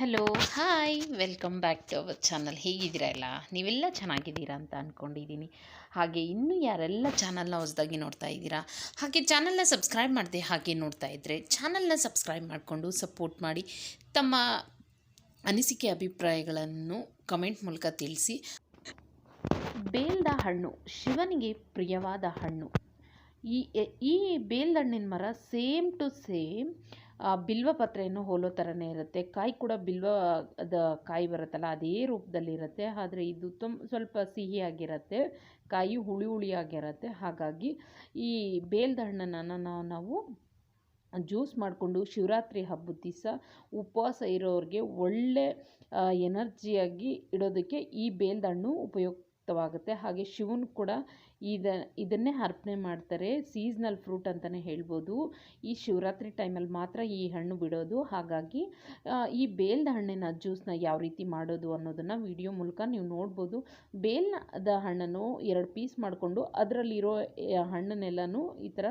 Hello hi welcome back to our channel ಹೇಗಿದ್ದೀರಾ ಎಲ್ಲ? ನೀವೆಲ್ಲ ಚೆನ್ನಾಗಿದ್ದೀರಾ ಅಂತ ಅಂದ್ಕೊಂಡಿದ್ದೀನಿ ಹಾಗೆ ಇನ್ನೂ ಯಾರೆಲ್ಲ ಚಾನಲ್ನ ಹೊಸದಾಗಿ ನೋಡ್ತಾ ಇದ್ದೀರಾ, ಹಾಗೆ ಚಾನಲ್ನ ಸಬ್ಸ್ಕ್ರೈಬ್ ಮಾಡಿದೆ ಹಾಗೆ ನೋಡ್ತಾ ಇದ್ದರೆ ಚಾನಲ್ನ ಸಬ್ಸ್ಕ್ರೈಬ್ ಮಾಡಿಕೊಂಡು ಸಪೋರ್ಟ್ ಮಾಡಿ ತಮ್ಮ ಅನಿಸಿಕೆ, ಅಭಿಪ್ರಾಯಗಳನ್ನು ಕಮೆಂಟ್ ಮೂಲಕ ತಿಳಿಸಿ. ಬೇಲ್ದ ಹಣ್ಣು, ಶಿವನಿಗೆ ಪ್ರಿಯವಾದ ಹಣ್ಣು. ಈ ಈ ಬೇಲ್ದಣ್ಣಿನ ಮರ ಸೇಮ್ ಟು ಸೇಮ್ ಬಿಲ್ವ ಪತ್ರೆಯನ್ನು ಹೋಲೋ ಥರನೇ ಇರುತ್ತೆ. ಕಾಯಿ ಕೂಡ ಬಿಲ್ವ ಅದ ಕಾಯಿ ಬರುತ್ತಲ್ಲ, ಅದೇ ರೂಪದಲ್ಲಿ ಇರುತ್ತೆ ಆದರೆ ಇದು ತುಂಬ ಸ್ವಲ್ಪ ಸಿಹಿಯಾಗಿರುತ್ತೆ, ಕಾಯಿ ಹುಳಿ ಹುಳಿಯಾಗಿರುತ್ತೆ. ಹಾಗಾಗಿ ಈ ಬೇಲ್ದ ಹಣ್ಣನ್ನು ನಾವು ನಾವು ಜ್ಯೂಸ್ ಮಾಡಿಕೊಂಡು ಶಿವರಾತ್ರಿ ಹಬ್ಬದ ದಿವಸ ಉಪವಾಸ ಇರೋರಿಗೆ ಒಳ್ಳೆ ಎನರ್ಜಿಯಾಗಿ ಇಡೋದಕ್ಕೆ ಈ ಬೇಲ್ದ ಹಣ್ಣು ಉಪಯುಕ್ತವಾಗುತ್ತೆ ಹಾಗೆ ಶಿವನ್ ಕೂಡ ಇದ, ಇದನ್ನೇ ಅರ್ಪಣೆ ಮಾಡ್ತಾರೆ. ಸೀಸ್ನಲ್ ಫ್ರೂಟ್ ಅಂತಲೇ ಹೇಳ್ಬೋದು. ಈ ಶಿವರಾತ್ರಿ ಟೈಮಲ್ಲಿ ಮಾತ್ರ ಈ ಹಣ್ಣು ಬಿಡೋದು. ಹಾಗಾಗಿ ಈ ಬೇಲ್ದ ಹಣ್ಣಿನ ಜ್ಯೂಸ್ನ ಯಾವ ರೀತಿ ಮಾಡೋದು ಅನ್ನೋದನ್ನು ವಿಡಿಯೋ ಮೂಲಕ ನೀವು ನೋಡ್ಬೋದು. ಬೇಲ್ನದ ಹಣ್ಣನ್ನು ಎರಡು ಪೀಸ್ ಮಾಡಿಕೊಂಡು ಅದರಲ್ಲಿರೋ ಹಣ್ಣನ್ನೆಲ್ಲನೂ ಈ ಥರ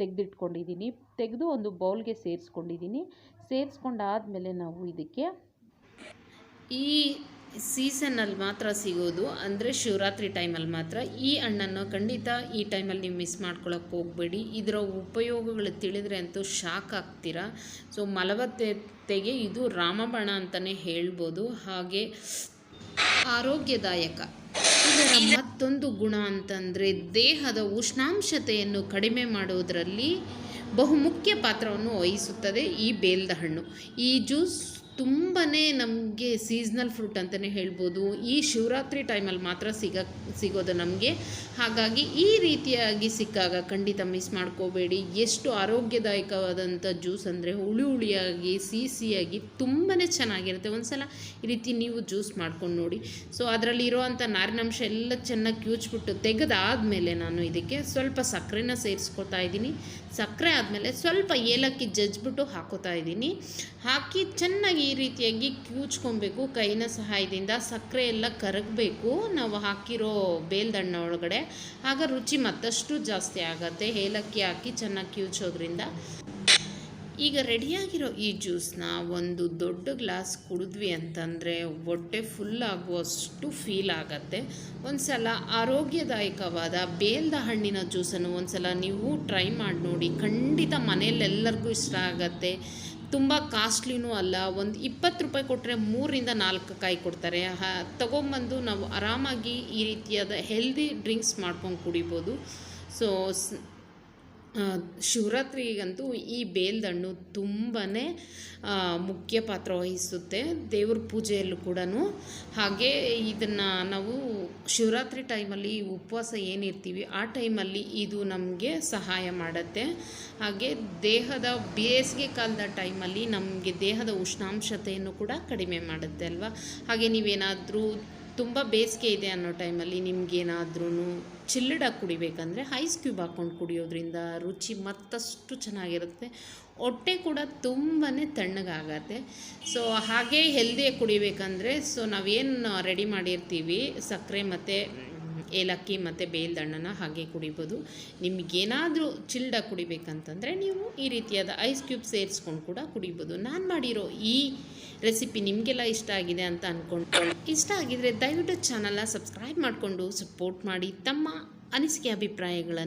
ತೆಗೆದಿಟ್ಕೊಂಡಿದ್ದೀನಿ. ತೆಗೆದು ಒಂದು ಬೌಲ್ಗೆ ಸೇರಿಸ್ಕೊಂಡಿದ್ದೀನಿ. ಸೇರಿಸ್ಕೊಂಡಾದಮೇಲೆ ನಾವು ಇದಕ್ಕೆ ಈ ಸೀಸನ್ನಲ್ಲಿ ಮಾತ್ರ ಸಿಗೋದು, ಅಂದರೆ ಶಿವರಾತ್ರಿ ಟೈಮಲ್ಲಿ ಮಾತ್ರ. ಈ ಹಣ್ಣನ್ನು ಖಂಡಿತ ಈ ಟೈಮಲ್ಲಿ ನೀವು ಮಿಸ್ ಮಾಡ್ಕೊಳಕ್ಕೆ ಹೋಗಬೇಡಿ. ಇದರ ಉಪಯೋಗಗಳು ತಿಳಿದರೆ ಅಂತೂ ಶಾಕ್ ಆಗ್ತೀರಾ? ಸೊ ಮಲಬದ್ಧತೆಗೆ ಇದು ರಾಮಬಾಣ ಅಂತಲೇ ಹೇಳ್ಬೋದು. ಹಾಗೆ ಆರೋಗ್ಯದಾಯಕ. ಇದರ ಮತ್ತೊಂದು ಗುಣ ಅಂತಂದರೆ ದೇಹದ ಉಷ್ಣಾಂಶತೆಯನ್ನು ಕಡಿಮೆ ಮಾಡುವುದರಲ್ಲಿ ಬಹುಮುಖ್ಯ ಪಾತ್ರವನ್ನು ವಹಿಸುತ್ತದೆ ಈ ಬೇಲ್ದ ಹಣ್ಣು. ಈ ಜ್ಯೂಸ್ ತುಂಬಾ ನಮಗೆ ಸೀಸ್ನಲ್ ಫ್ರೂಟ್ ಅಂತಲೇ ಹೇಳ್ಬೋದು. ಈ ಶಿವರಾತ್ರಿ ಟೈಮಲ್ಲಿ ಮಾತ್ರ ಸಿಗ, ಸಿಗೋದು ನಮಗೆ. ಹಾಗಾಗಿ ಈ ರೀತಿಯಾಗಿ ಸಿಕ್ಕಾಗ ಖಂಡಿತ ಮಿಸ್ ಮಾಡ್ಕೋಬೇಡಿ. ಎಷ್ಟು ಆರೋಗ್ಯದಾಯಕವಾದಂಥ ಜ್ಯೂಸ್ ಅಂದರೆ ಹುಳಿ ಹುಳಿಯಾಗಿ ಸಿಹಿ ಸಿಹಿಯಾಗಿ ತುಂಬಾ ಚೆನ್ನಾಗಿರುತ್ತೆ. ಒಂದ್ಸಲ ಈ ರೀತಿ ನೀವು ಜ್ಯೂಸ್ ಮಾಡ್ಕೊಂಡು ನೋಡಿ. ಸೊ ಅದರಲ್ಲಿ ಇರೋವಂಥ ನಾರಿನಂಶ ಎಲ್ಲ ಚೆನ್ನಾಗಿ ಕ್ಯೂಚ್ಬಿಟ್ಟು ತೆಗೆದಾದಮೇಲೆ ನಾನು ಇದಕ್ಕೆ ಸ್ವಲ್ಪ ಸಕ್ಕರೆನ ಸೇರಿಸ್ಕೊತಾ ಇದ್ದೀನಿ. ಸಕ್ಕರೆ ಆದಮೇಲೆ ಸ್ವಲ್ಪ ಏಲಕ್ಕಿ ಜಜ್ಜಿಬಿಟ್ಟು ಹಾಕೋತಾ ಇದ್ದೀನಿ. ಹಾಕಿ ಚೆನ್ನಾಗಿ ಈ ರೀತಿಯಾಗಿ ಕ್ಯೂಚ್ಕೊಬೇಕು, ಕೈನ ಸಹಾಯದಿಂದ ಸಕ್ಕರೆ ಎಲ್ಲ ಕರಗಬೇಕು. ನಾವು ಹಾಕಿರೋ ಬೇಲ್ದಣ್ಣ ಒಳಗಡೆ. ಆಗ ರುಚಿ ಮತ್ತಷ್ಟು ಜಾಸ್ತಿ ಆಗುತ್ತೆ. ಏಲಕ್ಕಿ ಹಾಕಿ ಚೆನ್ನಾಗಿ ಕ್ಯೂಚೋದ್ರಿಂದ ಈಗ ರೆಡಿಯಾಗಿರೋ ಈ ಜ್ಯೂಸ್ನ ಒಂದು ದೊಡ್ಡ ಗ್ಲಾಸ್ ಕುಡಿದ್ವಿ ಅಂತಂದರೆ ಹೊಟ್ಟೆ ಫುಲ್ ಆಗುವಷ್ಟು ಫೀಲ್ ಆಗತ್ತೆ. ಒಂದು ಸಲ ಆರೋಗ್ಯದಾಯಕವಾದ ಬೇಲ್ದ ಹಣ್ಣಿನ ಜ್ಯೂಸನ್ನು ಒಂದು ಸಲ ನೀವು ಟ್ರೈ ಮಾಡಿ ನೋಡಿ ಖಂಡಿತ ಮನೆಯಲ್ಲೆಲ್ಲರಿಗೂ ಇಷ್ಟ ಆಗತ್ತೆ. ತುಂಬ ಕಾಸ್ಟ್ಲಿನೂ ಅಲ್ಲ. ಒಂದು ಇಪ್ಪತ್ತು ರೂಪಾಯಿ ಕೊಟ್ಟರೆ ಮೂರರಿಂದ ನಾಲ್ಕು ಕಾಯಿ ಕೊಡ್ತಾರೆ. ತೊಗೊಂಬಂದು ನಾವು ಆರಾಮಾಗಿ ಈ ರೀತಿಯಾದ ಹೆಲ್ದಿ ಡ್ರಿಂಕ್ಸ್ ಮಾಡ್ಕೊಂಡು ಕುಡಿಬೋದು. ಸೊ ಶಿವರಾತ್ರಿಗಂತೂ ಈ ಬೇಲ್ದಣ್ಣು ತುಂಬಾ ಮುಖ್ಯ ಪಾತ್ರ ವಹಿಸುತ್ತೆ ದೇವ್ರ ಪೂಜೆಯಲ್ಲೂ ಕೂಡ ಹಾಗೆ ಇದನ್ನು ನಾವು ಶಿವರಾತ್ರಿ ಟೈಮಲ್ಲಿ ಉಪವಾಸ ಏನಿರ್ತೀವಿ, ಆ ಟೈಮಲ್ಲಿ ಇದು ನಮಗೆ ಸಹಾಯ ಮಾಡುತ್ತೆ. ಹಾಗೆ ದೇಹದ ಬೇಸಿಗೆ ಕಾಲದ ಟೈಮಲ್ಲಿ ನಮಗೆ ದೇಹದ ಉಷ್ಣಾಂಶತೆಯನ್ನು ಕೂಡ ಕಡಿಮೆ ಮಾಡುತ್ತೆ ಅಲ್ವಾ? ಹಾಗೆ ನೀವೇನಾದರೂ ತುಂಬ ಬೇಸಿಗೆ ಇದೆ ಅನ್ನೋ ಟೈಮಲ್ಲಿ ನಿಮಗೇನಾದ್ರೂ ಚಿಲ್ಲಡಾಗಿ ಕುಡಿಬೇಕಂದ್ರೆ ಐಸ್ ಕ್ಯೂಬ್ ಹಾಕ್ಕೊಂಡು ಕುಡಿಯೋದ್ರಿಂದ ರುಚಿ ಮತ್ತಷ್ಟು ಚೆನ್ನಾಗಿರುತ್ತೆ. ಹೊಟ್ಟೆ ಕೂಡ ತುಂಬಾ ತಣ್ಣಗಾಗತ್ತೆ. ಸೊ ಹಾಗೆ ಹೆಲ್ದಿಯಾಗಿ ಕುಡಿಬೇಕಂದ್ರೆ ಸೊ ನಾವೇನು ರೆಡಿ ಮಾಡಿರ್ತೀವಿ, ಸಕ್ಕರೆ ಮತ್ತು, ಏಲಕ್ಕಿ ಮತ್ತು ಬೇಲ್ದಣ್ಣನ ಹಾಗೆ ಕುಡಿಬೋದು. ನಿಮಗೇನಾದರೂ ಚಿಲ್ಡಾಗಿ ಕುಡಿಬೇಕಂತಂದರೆ ನೀವು ಈ ರೀತಿಯಾದ ಐಸ್ ಕ್ಯೂಬ್ ಸೇರಿಸ್ಕೊಂಡು ಕೂಡ ಕುಡಿಬೋದು. ನಾನು ಮಾಡಿರೋ ಈ ರೆಸಿಪಿ ನಿಮಗೆಲ್ಲ ಇಷ್ಟ ಆಗಿದೆ ಅಂತ ಅಂದ್ಕೊಂಡು ಇಷ್ಟ ಆಗಿದ್ರೆ ದಯವಿಟ್ಟು ಚಾನಲ್ನ ಸಬ್ಸ್ಕ್ರೈಬ್ ಮಾಡಿಕೊಂಡು ಸಪೋರ್ಟ್ ಮಾಡಿ ತಮ್ಮ ಅನಿಸಿಕೆ ಅಭಿಪ್ರಾಯಗಳನ್ನು